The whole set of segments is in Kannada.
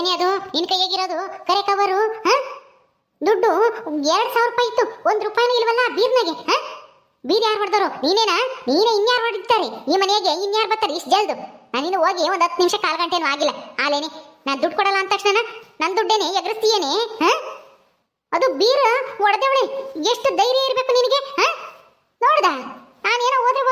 ಏನೇ ಅದು, ನಿನ್ ಕೈಯಾಗಿರೋದು, ಕರೆ ಕವರು ದುಡ್ಡು ಎರಡ್ ಸಾವಿರ ರೂಪಾಯಿ ಇತ್ತು, ಒಂದ್ ರೂಪಾಯಿನೂ ಇಲ್ವಲ್ಲ ಬೀರ್ನಾಗೆ ಬೀರ್ ಯಾರು ಹೊಡೆದರು ನೀನೇನಾ? ನೀನೇ ಇನ್ಯಾರು ಹೊಡಿತಾರೆ? ಈ ಮನೆಗೆ ಇನ್ಯಾರು ಬರ್ತಾರೆ? ಇಷ್ಟು ಜಲ್ದು. ನಾನಿನ್ನು ಹೋಗಿ ಒಂದು ಹತ್ತು ನಿಮಿಷ ಕಾಲು ಗಂಟೆನೂ ಆಗಿಲ್ಲ. ಆಲೇನೆ, ನಾನು ದುಡ್ಡು ಕೊಡಲ್ಲ ಅಂದ ತಕ್ಷಣ ನನ್ನ ದುಡ್ಡೇನೆ ಎಗರಿಸ್ತೀಯೇನೆ ಅದು ಬೀರ್ ಹೊಡೆದವಳೆ ಎಷ್ಟು ಧೈರ್ಯ ಇರಬೇಕು ನಿನಗೆ ನೋಡ್ದ?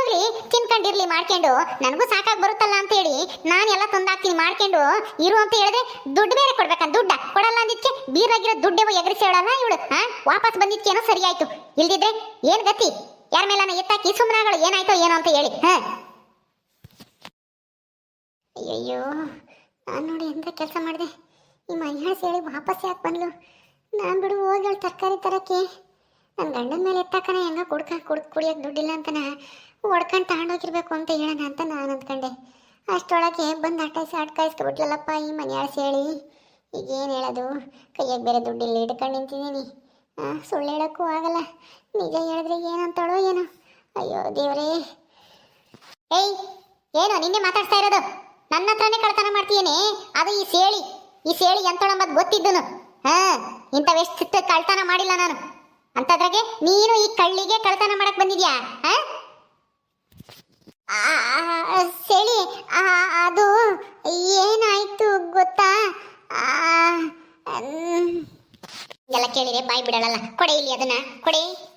ಹೋದ್ರೆ ತಿನ್ಕೊಂಡಿರ್ಲಿ ಮಾಡ್ಕೊಂಡು. ನನಗೂ ಸಾಕಾಗಿ ಬರುತ್ತಲ್ಲ ಅಂತ ಹೇಳಿ ನಾನು ಎಲ್ಲ ತಂದಾಕ್ತೀನಿ ಮಾಡ್ಕೊಂಡು. ಇರು ಅಂತ ಹೇಳಿದ್ರೆ ದುಡ್ಡು ಬೇರೆ ಕೊಡ್ಬೇಕಾ, ದುಡ್ಡ. ಕೊಡಲ್ಲ ಅಂದಿದ್ಕೆ ಬೀರಾಗಿರೋ ದುಡ್ಡೇವೋ ಎಗರಿಸಿ ಹೇಳಲ್ಲ ಇವಳು ಹಾ ವಾಪಸ್ ಬಂದಿದ್ಕೇನೋ ಸರಿ ಆಯ್ತು ಇಲ್ದಿದ್ರೆ ಏನ್ ಗತಿ? ಯಾರ ಮೇಲಾನ ಎತ್ತಾಕಿ ಸುಮ್ಮನಾಗಳು ಏನಾಯ್ತೋ ಏನೋ ಅಂತ ಹೇಳಿ, ಹಾ? ಅಯ್ಯೋ ನಾನು ನೋಡಿ ಎಂತ ಕೆಲಸ ಮಾಡಿದೆ. ಈ ಮಹಿಳೆ ಹೇಳಿ ವಾಪಸ್ ಯಾಕೆ ಬಂದ್ಲು? ನಾನು ಬಿಡು, ಹೋಗಿ ತರಕಾರಿ ತರಕ್ಕೆ. ನನ್ನ ಗಂಡನ ಮೇಲೆ ಎತ್ತಾಕನ ಹೆಂಗ ಕುಡ್ಕ, ಕುಡ್, ಕುಡಿಯೋಕೆ ದುಡ್ಡಿಲ್ಲ ಅಂತನ. ಹೊಡ್ಕೊಂಡು ತಗೊಂಡೋಗಿರ್ಬೇಕು ಅಂತ ಹೇಳೋಣ ಅಂತ ನಾನು ಅಂದ್ಕೊಂಡೆ. ಅಷ್ಟೊಳಗೆ ಬಂದು ಅಟ್ಟಾಯಿಸಿ ಅಟ್ಕಾಯಿಸ್ಕೊಬಿಟ್ಲಲ್ಲಪ್ಪ ಈ ಮನೆಯಾಳ ಹೇಳಿ ಈಗ ಏನು ಹೇಳೋದು? ಕೈಯಾಗ ಬೇರೆ ದುಡ್ಡಿಲ್ಲ ಹಿಡ್ಕೊಂಡು ನಿಂತಿದ್ದೀನಿ ಸುಳ್ಳು ಹೇಳೋಕ್ಕೂ ಆಗಲ್ಲ. ನಿಜ ಹೇಳಿದ್ರೆ ಏನಂತಾಳೋ ಏನೋ. ಅಯ್ಯೋ ದೇವರೇ. ಏಯ್, ಏನೋ ನಿನ್ನೆ ಮಾತಾಡ್ತಾ ಇರೋದು? ನನ್ನ ಹತ್ರನೇ ಕಳ್ತನ ಮಾಡ್ತೀಯೇನೆ? ಅದು ಈ ಸೇಳಿ. ಈ ಸೇಳಿ ಎಂತೊಳಂಬದ್ ಗೊತ್ತಿದ್ದನು. ಹಾ ಇಂಥವೆಷ್ಟು ಕಳ್ತನ ಮಾಡಿಲ್ಲ ನಾನು. ಅಂತದ್ರಾಗೆ ನೀನು ಈ ಕಳ್ಳಿಗೆ ಕಳ್ತನ ಮಾಡಕ್ ಬಂದಿದ್ಯಾ? ಹಾ? ಸೇಳಿ ಅದು ಏನಾಯ್ತು ಗೊತ್ತಾ? ಎಲ್ಲ ಕೇಳಿದ್ರೆ ಬಾಯಿ ಬಿಡಲ್ಲ. ಕೊಡೆ ಇಲ್ಲಿ ಅದನ್ನ, ಕೊಡೆ.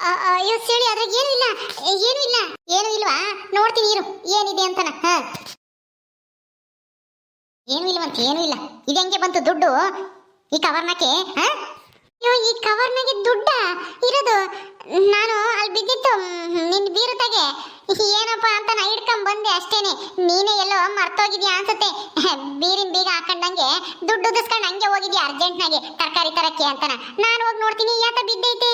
ಅಯ್ಯೋ, ಸೆಳಿ, ಅದ್ರಾಗ ಏನೂ ಇಲ್ಲ ಏನೂ ಇಲ್ಲ, ಏನೂ ಇಲ್ವಾ? ನೋಡ್ತೀನಿ, ಇರು. ಏನಿದೆ ಅಂತನ, ಹಾ. ಏನೂ ಇಲ್ವಂತ, ಏನೂ ಇಲ್ಲ. ಇದು ಹೆಂಗೆ ಬಂತು ದುಡ್ಡು? ಈ ಕವರ್ನಕ್ಕೆ, ಹಾ? ಈ ಕವರ್ನಾಗೆ ದುಡ್ಡ ಇರೋದು ನಾನು ಅಲ್ಲಿ ಬಿದ್ದಿತ್ತು ನಿನ್ ಬೀರುತ್ತಾಗೆ ಏನಪ್ಪ ಅಂತ ನಾ ಹಿಡ್ಕೊಂಡ್ ಬಂದೆ ಅಷ್ಟೇನೆ. ನೀನೇ ಎಲ್ಲೋ ಮರ್ತೋಗಿದ್ಯಾ ಅನ್ಸುತ್ತೆ. ಬೀರಿನ ಬೀಗ ಹಾಕೊಂಡಂಗೆ ದುಡ್ಡು ಉದಿಸ್ಕೊಂಡು ಹಂಗೆ ಹೋಗಿದ್ಯಾ ಅರ್ಜೆಂಟ್ನಾಗೆ ತರಕಾರಿ ತರಕ್ಕೆ ಅಂತನ. ನಾನು ಹೋಗಿ ನೋಡ್ತೀನಿ ಯಾತ ಬಿದ್ದೈತೆ.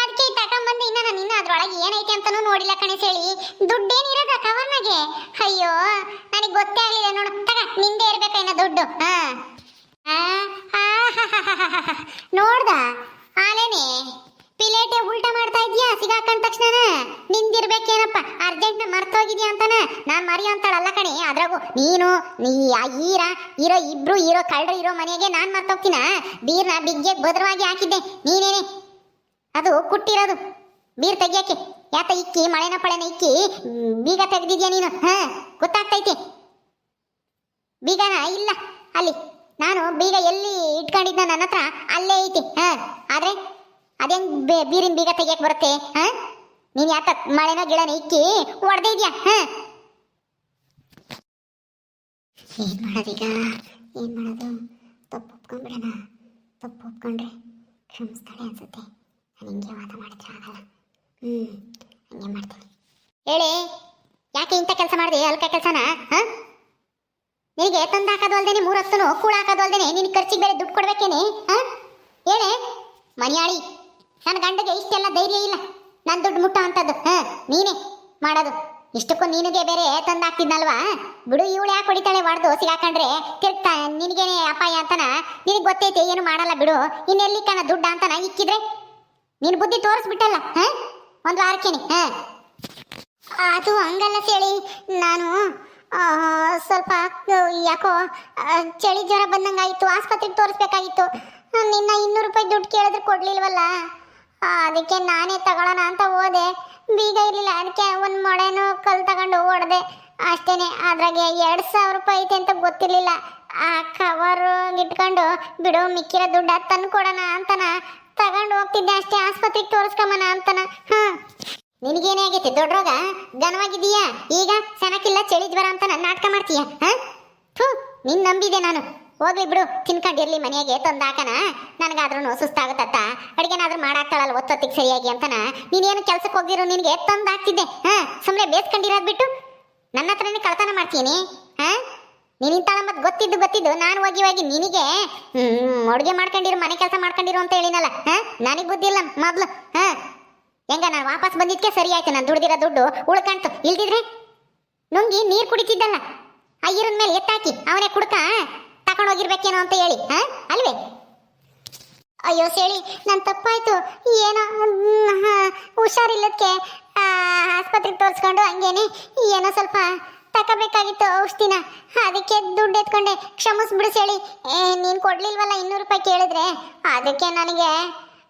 ಅದಕ್ಕೆ ತಗೊಂಬಂದೆ ಇನ್ನ ನಾನು ಇನ್ನ ಅದ್ರೊಳಗೆ ಏನೈತೆ ಅಂತಾನೂ ನೋಡಿಲ್ಲ ಕಣೆ ಹೇಳಿ ದುಡ್ಡೇನಿರೋದ ಕವರ್ನಾಗೆ ಅಯ್ಯೋ, ನನಗೆ ಗೊತ್ತೇ ಆಗಲಿಲ್ಲ ನೋಡು. ತಗ, ನಿಂದೆ ಇರ್ಬೇಕೇನೋ ದುಡ್ಡು? ಹಾ. ನೋಡ್ದ? ಆಲೇನೆ ಪಿಲೇಟೆ ಉಲ್ಟಾ ಮಾಡ್ತಾ ಇದ್ಯಾ? ಸಿಗಾಕೊಂಡ ತಕ್ಷಣ ನಿಂದಿರ್ಬೇಕೇನಪ್ಪ? ಅರ್ಜೆಂಟ್ ಮರ್ತೋಗಿದ್ಯಾ ಅಂತಾನ? ನಾನ್ ಮರಿ ಅಂತಾಳಲ್ಲ ಕಣೆ. ಅದ್ರಾಗು ನೀನು, ನೀ ಈರ, ಇರೋ ಇಬ್ರು, ಇರೋ ಕಳ್ಳರು ಇರೋ ಮನೆಗೆ ನಾನು ಮರ್ತೋಗ್ತೀನ? ಬೀರ್ನ ಬಿಗ್ಗೆ ಭದ್ರವಾಗಿ ಹಾಕಿದ್ದೆ. ನೀನೇನೆ? ಅದು ಕುಟ್ಟಿರೋದು. ಬೀರ್ ತೆಗಿಯಕ್ಕೆ ಯಾತ ಇಕ್ಕಿ, ಮಳೆನ ಪಳೆನ ಇಕ್ಕಿ ಬೀಗ ತೆಗ್ದಿದ್ಯಾ ನೀನು? ಹಾ, ಗೊತ್ತಾಗ್ತೈತೆ. ಬೀಗನ ಇಲ್ಲ. ಅಲ್ಲಿ. ನಾನು ಬೀಗ ಎಲ್ಲಿ ಇಟ್ಕೊಂಡಿದ್ನ ನನ್ನ ಹತ್ರ ಅಲ್ಲೇ ಐತಿ, ಹಾ? ಆದ್ರೆ ಅದೇಂಗ್ ಬೇ- ಬೀರಿನ ಬೀಗ ತೆಗಿಯಕ್ ಬರುತ್ತೆ, ಹಾ? ನೀನ್ ಯಾಕ ಮಳೆನ ಗಿಡನ ಇಕ್ಕಿ ಹೊಡೆದೇ ಇದ್ಯಾ, ಹಾ? ಏನ್ ಮಾಡೋದೀಗ ಏನ್ ಮಾಡೋದು? ತಪ್ಪು ಒಪ್ಕೊಂಡ್ಬಿಡೋಣ. ತಪ್ಪು ಒಪ್ಕೊಂಡ್ರೆ ಕ್ಷಮಿಸ್ತಾಳೆ ಅನ್ಸುತ್ತೆ. ನಾನು ಹಿಂಗೆ ವಾದ ಮಾಡಿದ್ರೆ ಆಗಲ್ಲ. ಹ್ಮ್, ಹಂಗೆ ಮಾಡ್ತೀನಿ. ಹೇಳಿ, ಯಾಕೆ ಇಂಥ ಕೆಲಸ ಮಾಡಿದೆ? ಅಲ್ಕ ಕೆಲಸನ, ಹಾ? ನಿನಗೆ ತಂದು ಹಾಕೋದು ಅಲ್ದೇನೆ ಮೂರು ಕೂಳ ಹಾಕೋದು ಅಲ್ದೇನೆ ನಿನ್ ಖರ್ಚಿಗೆ ಬೇರೆ ದುಡ್ಡು ಕೊಡ್ಬೇಕೇನೆ, ಹಾ? ಹೇಳೆ? ಮನಿಯಾಳಿ, ನನ್ನ ಗಂಡಗೆ ಇಷ್ಟೆಲ್ಲ ಧೈರ್ಯ ಇಲ್ಲ. ನನ್ನ ದುಡ್ಡು ಮುಟ್ಟ ಅಂತದ್ದು, ಹಾ? ನೀನೇ ಮಾಡೋದು. ಇಷ್ಟಕ್ಕೂ ನಿನಗೆ ಬೇರೆ ತಂದು ಹಾಕ್ತಿದ್ನಲ್ವಾ? ಬಿಡು, ಇವಳು ಯಾಕೆ ಹೊಡಿತಾಳೆ, ಹೊಡೆದು ಸಿಗಾಕೊಂಡ್ರೆ ತಿರ್ಗ್ತಾ, ನಿನಗೇನೆ ಅಪಾಯ ಅಂತನ? ನಿನಗೆ ಗೊತ್ತೈತೆ, ಏನು ಮಾಡಲ್ಲ ಬಿಡು. ಇನ್ನೆಲ್ಲಿ ಕಣ ದುಡ್ಡ ಅಂತನ ಇಕ್ಕಿದ್ರೆ? ನೀನು ಬುದ್ಧಿ ತೋರಿಸ್ಬಿಟ್ಟಲ್ಲ, ಹಾ? ಒಂದು ವಾರಕ್ಕೇನೆ, ಹಾಂ? ಅದು ಹಂಗಲ್ಲ ಹೇಳಿ ನಾನು ಸ್ವಲ್ಪ ಯಾಕೋ ಚಳಿ ಜ್ವರ ಬಂದಂಗಾಯಿತು, ಆಸ್ಪತ್ರೆಗೆ ತೋರಿಸ್ಬೇಕಾಗಿತ್ತು. ನಿನ್ನ ಇನ್ನೂರು ರೂಪಾಯಿ ದುಡ್ಡು ಕೇಳಿದ್ರೆ ಕೊಡ್ಲಿಲ್ವಲ್ಲ? ಅದಕ್ಕೆ ನಾನೇ ತಗೊಳ್ಳೋಣ ಅಂತ ಹೋದೆ. ಬೀಗ ಇರಲಿಲ್ಲ, ಅದಕ್ಕೆ ಒಂದು ಮೊಳೆನೂ ಕಲ್ ತಗೊಂಡು ಹೊಡೆದೆ ಅಷ್ಟೇನೆ, ಅದ್ರಾಗೆ ಎರಡು ಸಾವಿರ ರೂಪಾಯಿ ಐತೆ ಅಂತ ಗೊತ್ತಿರಲಿಲ್ಲ. ಆ ಕವರು ಇಟ್ಕೊಂಡು, ಬಿಡು, ಮಿಕ್ಕಿರೋ ದುಡ್ಡು ತಂದು ಕೊಡೋಣ ಅಂತನ. ತಗೊಂಡು ಹೋಗ್ತಿದ್ದೆ ಅಷ್ಟೇ, ಆಸ್ಪತ್ರೆಗೆ ತೋರಿಸ್ಕೊಂಬನ ಅಂತನ. ಹಾಂ ನಿನಗೇನೇ ಆಗೈತಿ? ದೊಡ್ಡ ರೋಗ? ಘನವಾಗಿದೀಯಾ ಈಗ ಸೆನಕಿಲ್ಲ ಚಳಿ ಜ್ವರ ಅಂತ ನನ್ನ ನಾಟಕ ಮಾಡ್ತೀಯ ಥೂ, ನಿನ್ ನಂಬಿದೆ ನಾನು. ಹೋಗ್ಲಿ ಬಿಡು ತಿನ್ಕೊಂಡಿರ್ಲಿ ಮನೆಯಾಗೆ ತಂದಾಕನ ನನಗಾದ್ರೂ ಸುಸ್ತಾಗುತ್ತತ್ತ ಅಡುಗೆನಾದ್ರೂ ಮಾಡಾಕ್ತಾಳಲ್ಲ ಒತ್ತೊತ್ತಿಗೆ ಸರಿಯಾಗಿ ಅಂತನ. ನೀನೇನು ಕೆಲ್ಸಕ್ಕೆ ಹೋಗಿರೋ ನಿನಗೆ ತಂದಾಕ್ತಿದ್ದೆ ಹಾ? ಸುಮ್ಮನೆ ಬೇಸ್ಕೊಂಡಿರೋದ್ ಬಿಟ್ಟು. ನನ್ನ ಹತ್ರನೇ ಕಳ್ತನ ಮಾಡ್ತೀನಿ, ಹಾ? ನೀನಿಂತಾಳ ಮತ್ತೆ ಗೊತ್ತಿದ್ದು ಗೊತ್ತಿದ್ದು, ನಾನು ಹೋಗಿ ಹೋಗಿ ನಿನಗೆ ಅಡುಗೆ ಮಾಡ್ಕೊಂಡಿರು, ಮನೆ ಕೆಲಸ ಮಾಡ್ಕೊಂಡಿರು ಅಂತ ಹೇಳಿನಲ್ಲ, ಹಾ? ನನಗೆ ಬುದ್ಧಿ ಇಲ್ಲ ಮೊದ್ಲು, ಹಾ? ಹೆಂಗ ನಾನು ವಾಪಸ್ ಬಂದಿದ್ಕೆ ಸರಿ ಆಯ್ತು, ನಾನು ದುಡ್ದಿರೋ ದುಡ್ಡು ಉಳ್ಕಂತು. ಇಲ್ದಿದ್ರೆ ನುಂಗಿ ನೀರು ಕುಡಿತಿದ್ದಲ್ಲ. ಆ ಇರನ್ ಮೇಲೆ ಎತ್ತಾಕಿ ಅವನೇ ಕುಡ್ಕ ತಗೊಂಡು ಹೋಗಿರ್ಬೇಕೇನೋ ಅಂತ ಹೇಳಿ ಹಾ ಅಲ್ವೇ? ಅಯ್ಯೋ ಹೇಳಿ ನನ್ನ ತಪ್ಪಾಯ್ತು. ಏನೋ ಹುಷಾರಿಲ್ಲದಕ್ಕೆ ಆಸ್ಪತ್ರೆಗೆ ತೋರಿಸ್ಕೊಂಡು ಹಂಗೇನೆ ಏನೋ ಸ್ವಲ್ಪ ತಗೋಬೇಕಾಗಿತ್ತು ಔಷಧಿನ. ಅದಕ್ಕೆ ದುಡ್ಡು ಎತ್ಕೊಂಡೆ. ಕ್ಷಮಿಸ್ಬಿಡು ಏ, ನೀನು ಕೊಡ್ಲಿಲ್ವಲ್ಲ ಇನ್ನೂರು ರೂಪಾಯಿ ಕೇಳಿದ್ರೆ? ಅದಕ್ಕೆ ನನಗೆ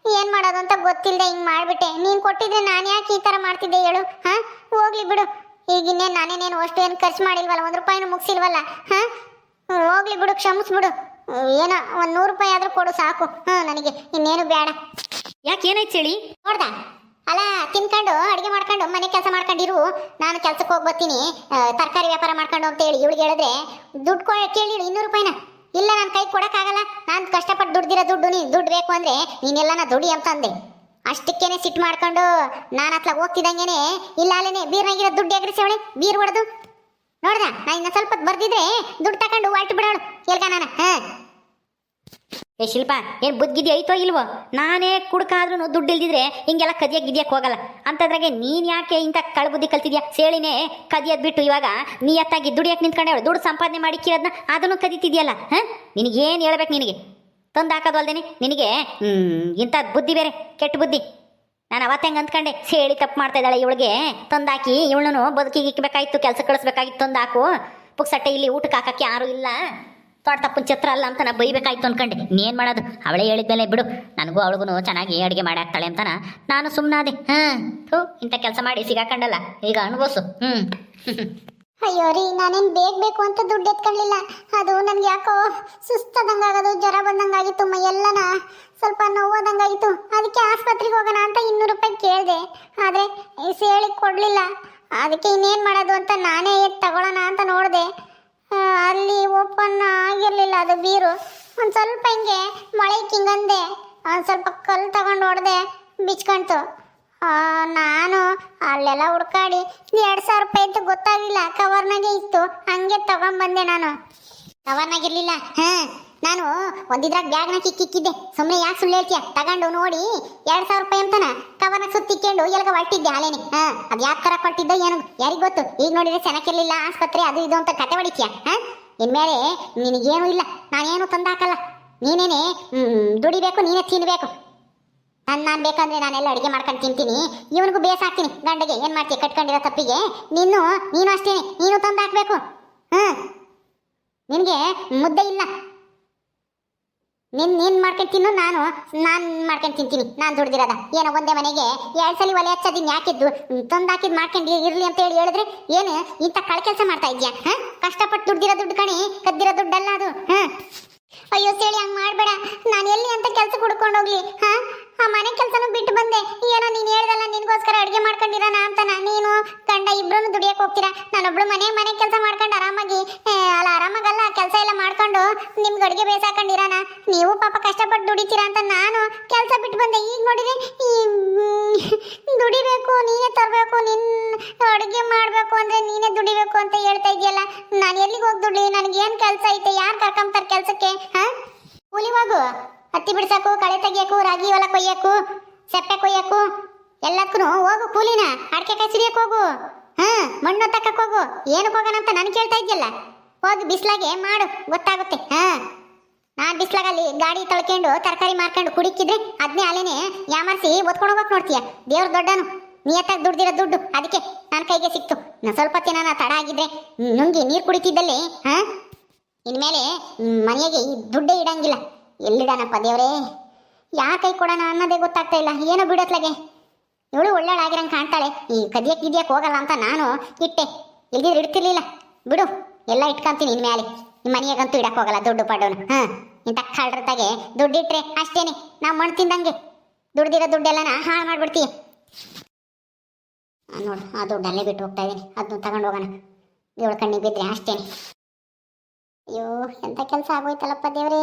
ಏನು ಮಾಡೋದು ಅಂತ ಗೊತ್ತಿಲ್ಲದೆ ಹಿಂಗ್ ಮಾಡಿಬಿಟ್ಟೆ. ನೀನು ಕೊಟ್ಟಿದ್ರೆ ನಾನು ಯಾಕೆ ಈ ಥರ ಮಾಡ್ತಿದ್ದೆ ಹೇಳು ಹಾಂ? ಹೋಗ್ಲಿ ಬಿಡು. ಈಗ ಇನ್ನೇನು ನಾನೇನೇನು ಅಷ್ಟು ಏನು ಖರ್ಚು ಮಾಡಿಲ್ವಲ್ಲ ಒಂದು ರೂಪಾಯಿನೂ ಮುಗಿಸಿಲ್ವಲ್ಲ ಹಾಂ? ಹೋಗ್ಲಿ ಬಿಡು ಕ್ಷಮಿಸ್ಬಿಡು. ಏನೋ ಒಂದು ನೂರು ರೂಪಾಯಿ ಆದ್ರೂ ಕೊಡು ಸಾಕು. ಹಾಂ ನನಗೆ. ಇನ್ನೇನು ಬೇಡ. ಯಾಕೆ ಏನಾಯ್ತು ಹೇಳಿ? ನೋಡ್ದ? ಅಲ್ಲ ತಿನ್ಕೊಂಡು ಅಡಿಗೆ ಮಾಡ್ಕೊಂಡು ಮನೆ ಕೆಲಸ ಮಾಡ್ಕೊಂಡಿರು ನಾನು ಕೆಲ್ಸಕ್ಕೆ ಹೋಗಿ ಬರ್ತೀನಿ. ತರಕಾರಿ ವ್ಯಾಪಾರ ಮಾಡ್ಕೊಂಡು ಅಂತ ಹೇಳಿ. ಇವಳಿಗೆ ಹೇಳಿದ್ರೆ ದುಡ್ಡು ಕೊ ಕೇಳಿಳು ಇನ್ನೂರು ರೂಪಾಯಿನ. ಇಲ್ಲ ನನ್ನ ಕೈ ಕೊಡೋಕ್ಕಾಗಲ್ಲ. ನಾನು ಕಷ್ಟಪಟ್ಟು ದುಡ್ದಿರೋ ದುಡ್ಡು, ನೀನು ದುಡ್ಡು ಬೇಕು ಅಂದ್ರೆ ನೀನೆಲ್ಲನ ದುಡಿ ಅಂತ ಅಂದೆ ಅಷ್ಟಕ್ಕೇನೆ ಸಿಟ್ಟು ಮಾಡ್ಕೊಂಡು ನಾನು ಅತ್ಲ ಹೋಗ್ತಿದ್ದಂಗೆನೆ, ಇಲ್ಲ ಅಲ್ಲೇನೆ, ಬೀರ್ನಾಗಿರೋ ದುಡ್ಡು ಎಗರಿಸವಳೆ ಬೀರ್ ಹೊಡೆದು. ನೋಡ್ದ ನಾನು ಇನ್ನ ಸ್ವಲ್ಪ ಬರ್ದಿದ್ರೆ ದುಡ್ಡು ತಕೊಂಡು ಹೊರಟು ಬಿಡೋಳು. ಎಲ್ಗ ನಾನು? ಹಾಂ. ಏ ಶಿಲ್ಪ, ಏನು ಬುದ್ಧಿಗಿದ್ಯಾ ಐತೋ ಇಲ್ವೋ? ನಾನೇ ಕುಡ್ಕಾದ್ರೂ ದುಡ್ಡು ಇಲ್ದಿದ್ರೆ ಹಿಂಗೆಲ್ಲ ಕದಿಯಕ್ಕೆ ಗಿದ್ಯಕ್ ಹೋಗಲ್ಲ. ಅಂತದ್ರಾಗೆ ನೀನು ಯಾಕೆ ಇಂಥ ಕಳ್ಬುದ್ಧಿ ಕಲ್ತಿದ್ಯಾ? ಸೇಳಿನೇ ಕದಿಯದ್ ಬಿಟ್ಟು ಇವಾಗ ನೀ ಎತ್ತಾಗಿ ದುಡಿಯಕ್ಕೆ ನಿಂತ್ಕೊಂಡೆ ದುಡ್ಡು ಸಂಪಾದನೆ ಮಾಡಿ ಕೀರದ್ನ ಅದನ್ನು ಕದಿತಿದ್ಯಲ್ಲ, ಹಾಂ? ನಿನಗೇನು ಹೇಳ್ಬೇಕು ನಿನಗೆ? ತಂದು ಹಾಕೋದಲ್ದೇನೆ ನಿನಗೆ ಇಂಥ ಬುದ್ಧಿ ಬೇರೆ, ಕೆಟ್ಟ ಬುದ್ಧಿ. ನಾನು ಅವತ್ತು ಹೆಂಗೆ ಅಂದ್ಕೊಂಡೆ, ಸೇಳಿ ತಪ್ಪು ಮಾಡ್ತಾ ಇದ್ದಾಳೆ ಇವಳಿಗೆ ತಂದಾಕಿ ಇವಳನ್ನು ಬದುಕಿಗೆ ಇಕ್ಬೇಕಾಯ್ತು ಕೆಲಸ ಕಳಿಸ್ಬೇಕಾಗಿತ್ತು ತಂದಾಕು ಪುಕ್ಸಟ್ಟೆ ಇಲ್ಲಿ ಊಟಕ್ಕೆ ಹಾಕಕ್ಕೆ ಯಾರೂ ಇಲ್ಲ. ತೋಟ ತಪ್ಪು ಚಿತ್ರ ಅಲ್ಲ ಅಂತ ನಾ ಬೈಬೇಕಾಯ್ತು ಅನ್ಕೊಂಡೆ. ಇನ್ನೇನು ಮಾಡೋದು? ಅವಳೇ ಹೇಳಿದ್ಮೇಲೆ ಬಿಡು. ನನಗೂ ಅವಳಿಗೂ ಚೆನ್ನಾಗಿ ಅಡುಗೆ ಮಾಡಾಕ್ತಾಳೆ ಅಂತನ ನಾನು ಸುಮ್ಮನಾದೆ ಹಾಂ, ಥೂ, ಇಂಥ ಕೆಲಸ ಮಾಡಿ ಸಿಗಾಕಂಡಲ್ಲ. ಈಗ ಅನುಭವಿಸು. ಹ್ಞೂ ಅಯ್ಯೋ ರೀ, ನಾನೇನು ಬೇಗ ಬೇಕು ಅಂತ ದುಡ್ಡು ಎತ್ಕೊಳ್ಳಿಲ್ಲ ಅದು ನನಗೆ ಯಾಕೋ ಸುಸ್ತಾದಂಗಾಗೋದು, ಜ್ವರ ಬಂದಂಗಾಗಿತ್ತು ಎಲ್ಲನ ಸ್ವಲ್ಪ ನೋವಾದಂಗಾಗಿತ್ತು. ಅದಕ್ಕೆ ಆಸ್ಪತ್ರೆಗೆ ಹೋಗೋಣ ಅಂತ ಇನ್ನೂರು ರೂಪಾಯಿ ಕೇಳಿದೆ. ಆದರೆ ಸೇಳಿ ಕೊಡಲಿಲ್ಲ. ಅದಕ್ಕೆ ಇನ್ನೇನು ಮಾಡೋದು ಅಂತ ನಾನೇ ತಗೊಳ್ಳೋಣ ಅಂತ ನೋಡಿದೆ. ಅಲ್ಲಿ ಓಪನ್ ಆಗಿರಲಿಲ್ಲ ಅದು ಬೀರು ಒಂದು ಸ್ವಲ್ಪ ಹಿಂಗೆ ಮಳೆ ಕಿಂಗಂದೆ ಒಂದು ಸ್ವಲ್ಪ ಕಲ್ಲು ತಗೊಂಡು ಹೊಡೆದೆ ಬಿಚ್ಕೊಂತು ನಾನು ಅಲ್ಲೆಲ್ಲ ಹುಡ್ಕಾಡಿ ಎರಡು ಸಾವಿರ ರೂಪಾಯಿ ಅಂತ ಗೊತ್ತಾಗಿಲ್ಲ ಕವರ್ನಾಗೆ ಇತ್ತು. ಹಂಗೆ ತಗೊಂಬಂದೆ ನಾನು. ಕವರ್ನಾಗಿರ್ಲಿಲ್ಲ ಹಾ ನಾನು ಒಂದಿದ್ರಾಗ ಬ್ಯಾಗ್ನ ಕಿಕ್ಕಿಕ್ಕಿದ್ದೆ ಸುಮ್ಮನೆ ಯಾಕೆ ಸುಳ್ಳು ಹೇಳ್ತೀಯ? ತಗೊಂಡು ನೋಡಿ ಎರಡು ಸಾವಿರ ರೂಪಾಯಿ ಅಂತಾನ. ಕವನ ಸುತ್ತಿಕ್ಕೊಂಡು ಎಲ್ಗ ಹೊರಟಿದ್ದೆ ಹಾಲೇನೆ. ಹಾ, ಅದು ಯಾಕೆ ಕರ ಕೊಟ್ಟಿದ್ದ ಏನು? ಯಾರಿಗೆ ಗೊತ್ತು? ಈಗ ನೋಡಿದ್ರೆ ಚೆನ್ನಾಗಿರ್ಲಿಲ್ಲ ಆಸ್ಪತ್ರೆ ಅದು ಇದು ಅಂತ ಕತೆ ಹೊಡಿತೀಯ? ಹಾ? ಇನ್ಮೇಲೆ ನಿನಗೇನು ಇಲ್ಲ. ನಾನೇನು ತಂದಾಕಲ್ಲ. ನೀನೇನೆ ದುಡಿಬೇಕು, ನೀನೇ ತಿನ್ಬೇಕು. ನಾನು ನಾನು ಬೇಕಂದ್ರೆ ನಾನೆಲ್ಲ ಅಡುಗೆ ಮಾಡ್ಕೊಂಡು ತಿಂತೀನಿ. ಇವನಿಗೂ ಬೇಸಾಕ್ತೀನಿ. ಗಂಡಗೆ ಏನು ಮಾಡ್ತೀಯ? ಕಟ್ಕೊಂಡಿರೋ ತಪ್ಪಿಗೆ. ನೀನು ನೀನು ಅಷ್ಟೇ ನೀನು ತಂದು ಹಾಕ್ಬೇಕು ಹ್ಮ್ ನಿನಗೆ ಮುದ್ದೆ ಇಲ್ಲ. ನಿನ್ ನೀನ್ ಮಾಡ್ಕೊಂಡು ತಿನ್ನು, ನಾನು ನಾನು ಮಾಡ್ಕೊಂಡು ತಿಂತೀನಿ. ನಾನು ದುಡ್ದಿರೋದ. ಏನೋ ಒಂದೇ ಮನೆಗೆ ಎರಡು ಸಲ ಒಲೆ ಹಚ್ಚೋದಿನ್ ಯಾಕಿದ್ದು? ತಂದಾಕಿದ್ ಮಾಡ್ಕೊಂಡು ಇರಲಿ ಅಂತ ಹೇಳಿ ಹೇಳಿದ್ರೆ ಏನು? ಇಂಥ ಕಳ ಕೆಲಸ ಮಾಡ್ತಾ ಇದ್ಯಾ? ಹಾಂ? ಕಷ್ಟಪಟ್ಟು ದುಡ್ದಿರೋ ದುಡ್ಡು ಕಣಿ, ಕದ್ದಿರೋ ದುಡ್ಡಲ್ಲ ಅದು. ಹಾಂ? ಅಯ್ಯೋ, ಸೇಳಿ, ಹಂಗ್ ಮಾಡ್ಬೇಡ. ನಾನು ಎಲ್ಲಿ ಅಂತ ಕೆಲಸ ಹುಡ್ಕೊಂಡು ಹೋಗ್ಲಿ, ಹಾ? ಆ ಮನೆ ಕೆಲಸನೂ ಬಿಟ್ಟು ಬಂದೆ. ಏನೋ ನೀನು ಹೇಳ್ದಲ್ಲ, ನಿನಗೋಸ್ಕರ ಅಡುಗೆ ಮಾಡ್ಕೊಂಡಿರೋಣ ಅಂತಾನ. ನೀನು ಗಂಡ ಇಬ್ರು ದುಡಿಯಕ್ಕೆ ಹೋಗ್ತೀರಾ? ನಾನೊಬ್ಳು ಮನೆ ಮನೆ ಕೆಲಸ ಮಾಡ್ಕೊಂಡು ಆರಾಮಾಗಿ ಅಲ್ಲ ಆರಾಮಾಗಲ್ಲ, ಕೆಲಸ ಎಲ್ಲ ಮಾಡ್ಕೊಂಡು ನಿಮ್ಗೆ ಅಡುಗೆ ಬೇಸಾಕೊಂಡಿರೋಣ ನೀವು ಪಾಪ ಕಷ್ಟಪಟ್ಟು ದುಡಿತೀರಾ ಅಂತ ನಾನು ಕೆಲಸ ಬಿಟ್ಟು ಬಂದೆ. ಈಗ ನೋಡಿದ್ರೆ ದುಡಿಬೇಕು, ನೀನೇ ತರಬೇಕು ನಿನ್ನ ಅಡುಗೆ ಮಾಡಬೇಕು ಅಂದರೆ ನೀನೇ ದುಡಿಬೇಕು ಅಂತ ಹೇಳ್ತಾ ಇದೆಯಲ್ಲ ನಾನು ಎಲ್ಲಿಗೆ ಹೋಗಿ ದುಡಿ ನನಗೇನು ಕೆಲಸ ಐತೆ? ಯಾರು ಕರ್ಕೊಂತಾರೆ ಕೆಲಸಕ್ಕೆ, ಹಾಂ? ಕೂಲಿ ಹೋಗು. ಹತ್ತಿ ಬಿಡ್ಸಕ್ಕೂ, ಕಳೆ ತೆಗಿಯೋಕು ರಾಗಿ ಹೊಲ ಕೊಯ್ಯಕು ಸೆಪ್ಪೆ ಕೊಯ್ಯಕು ಎಲ್ಲಕ್ಕೂ ಹೋಗು ಕೂಲಿನ ಅಡಿಕೆ ಕಾಯಿ ಸಿರಿಯಕ್ಕೆ ಹೋಗು. ಹಾ, ಮಣ್ಣು ತಕ್ಕಕ್ಕೆ ಹೋಗು. ಏನಕ್ಕೆ ಹೋಗೋಣ ಅಂತ ನಾನು ಕೇಳ್ತಾ ಇದ್ಯಲ್ಲ? ಹೋಗಿ ಬಿಸ್ಲಾಗೆ ಮಾಡು, ಗೊತ್ತಾಗುತ್ತೆ. ಹಾ. ನಾನು ಬಿಸ್ಲಾಗಲ್ಲಿ ಗಾಡಿ ತೊಳ್ಕೊಂಡು, ತರಕಾರಿ ಮಾರ್ಕೊಂಡು ಕುಡಿಕಿದ್ರೆ ಅದನ್ನೇ ಅಲ್ಲೇನೆ ಯಾಮಾರಿಸಿ ಒತ್ಕೊಂಡು ಹೋಗಕ್ಕೆ ನೋಡ್ತೀಯ? ದೇವ್ರ ದೊಡ್ಡನು. ನಿಯತ್ತಾಗಿ ದುಡ್ದಿರೋ ದುಡ್ಡು, ಅದಕ್ಕೆ ನನ್ನ ಕೈಗೆ ಸಿಕ್ತು. ನಾನು ಸ್ವಲ್ಪ ಹೊತ್ತಿನ ನಾ ತಡ ಆಗಿದ್ರೆ ನುಂಗಿ ನೀರು ಕುಡಿತಿದ್ದಲ್ಲಿ, ಹಾ? ಇನ್ಮೇಲೆ ಮನೆಗೆ ಈ ದುಡ್ಡೇ ಇಡಂಗಿಲ್ಲ. ಎಲ್ಲಿಡನಪ್ಪ ದೇವರೇ? ಯಾ ಕೈ ಕೊಡೋಣ ಅನ್ನೋದೇ ಗೊತ್ತಾಗ್ತಾ ಇಲ್ಲ. ಏನೋ ಬಿಡತ್ಲಗೆ ಇವಳು ಒಳ್ಳೇಳಾಗಿರಂಗೆ ಕಾಣ್ತಾಳೆ. ಈ ಕದಿಯಕ್ಕೆ ಗಿದಿಯಕ್ಕೆ ಹೋಗಲ್ಲ ಅಂತ ನಾನು ಇಟ್ಟೆ. ಇಲ್ದಿದ್ರೆ ಇಡ್ತಿರ್ಲಿಲ್ಲ. ಬಿಡು, ಎಲ್ಲ ಇಟ್ಕೊಂತೀನಿ ಇನ್ಮೇಲೆ ನಿಮ್ಮ ಮನೆಯಾಗಂತೂ ಇಡಕ್ಕೆ ಹೋಗಲ್ಲ ದುಡ್ಡು ಪಡೋನು ಹಾಂ, ಇಂಥ ಕಳ್ರತಾಗೆ ದುಡ್ಡಿಟ್ರೆ ಅಷ್ಟೇನೆ. ನಾವು ಮಣ್ಣು ತಿಂದಂಗೆ. ದುಡ್ದಿರೋ ದುಡ್ಡೆಲ್ಲನ ಹಾಳು ಮಾಡಿಬಿಡ್ತೀಯ. ನೋಡು, ಆ ದುಡ್ಡು ಬಿಟ್ಟು ಹೋಗ್ತಾ ಇದ್ದೀನಿ ಅದನ್ನು ತಗೊಂಡು ಹೋಗೋಣ. ಇವಳು ಕಣ್ಣಿಗೆ ಬಿದ್ದರೆ ಅಷ್ಟೇನೆ. ಅಯ್ಯೋ ಎಂಥ ಕೆಲಸ ಆಗೋಯ್ತಲ್ಲಪ್ಪ ದೇವ್ರೇ?